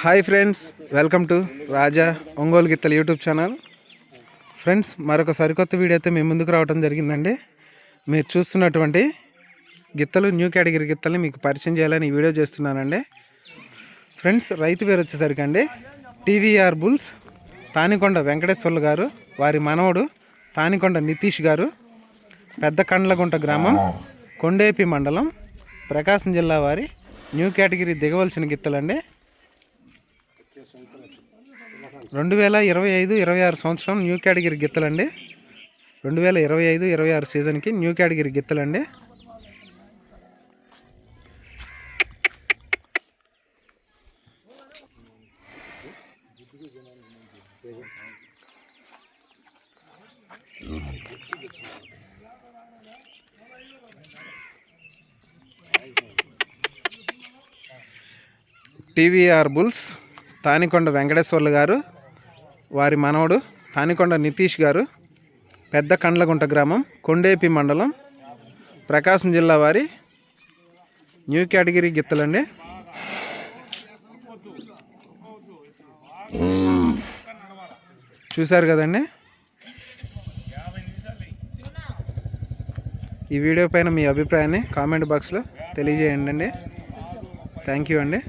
Hi friends welcome to Raja Ongole గిత్తల YouTube channel. Friends మరొక సరికొత్త video అయితే మేము ముందుకు రావడం జరిగిందండి. మీరు చూస్తున్నటువంటి గిత్తలు న్యూ కేటగిరీ గిత్తల్ని మీకు పరిచయం చేయాలని వీడియో చేస్తున్నానండి. ఫ్రెండ్స్ రైతు పేరు వచ్చేసరికి అండి టీవీఆర్ బుల్స్ తానికొండ వెంకటేశ్వర్లు గారు వారి మనవడు తానికొండ నితీష్ గారు పెద్ద కండ్లగుంట గ్రామం కొండేపి మండలం ప్రకాశం జిల్లా వారి న్యూ కేటగిరీ దిగవలసిన గిత్తలండి. రెండు వేల ఇరవై ఐదు ఇరవై ఆరు సంవత్సరం న్యూ కేటగిరీ గిత్తలండి. రెండు వేల ఇరవై ఐదు ఇరవై ఆరు సీజన్కి న్యూ కేటగిరీ గిత్తలండి. టీవీఆర్ బుల్స్ తానికొండ వెంకటేశ్వర్లు గారు వారి మనవడు తానికొండ నితీష్ గారు పెద్ద కండ్లగుంట గ్రామం కొండేపి మండలం ప్రకాశం జిల్లా వారి న్యూ కేటగిరీ గిత్తలండి. చూశారు కదండి? ఈ వీడియో పైన మీ అభిప్రాయాన్ని కామెంట్ బాక్స్లో తెలియజేయండి అండి. థ్యాంక్ యూ అండి.